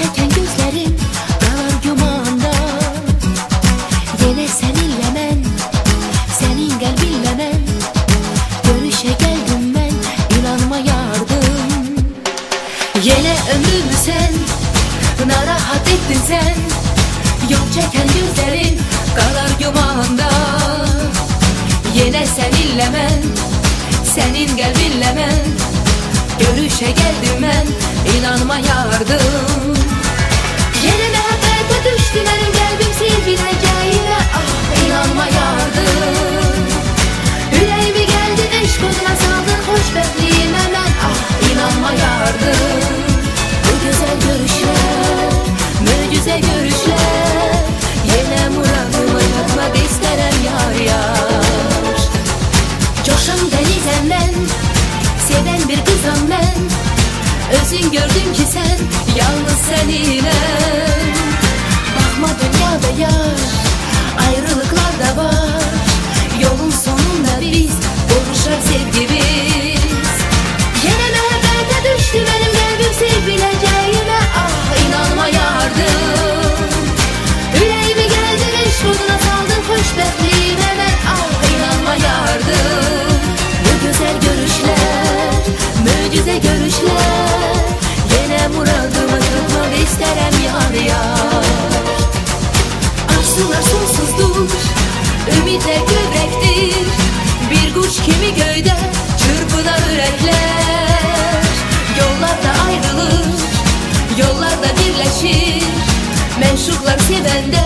çeken gözlerin Dalar Yine seninle ben Senin kalbinle Görüşe geldim ben inanma yardım. Yine ömrümü sen Narahat ettin sen. Yol çeken gözlerin Yine seninle ben Senin kalbinle Görüşe geldim ben inanma yardım. Görüşler Mucize görüşler. Yine muradıma yatmak isterim yar yar. Coşan denizem ben Seven bir kızım ben Özün gördün ki sen Yalnız Bakma yar yar. Arzular sonsuzdur Ümide göbektir. Bir kuş kimi göyde Çırpınar yürekler Yollarda ayrılır Yollarda birleşir. Menşuklar sevende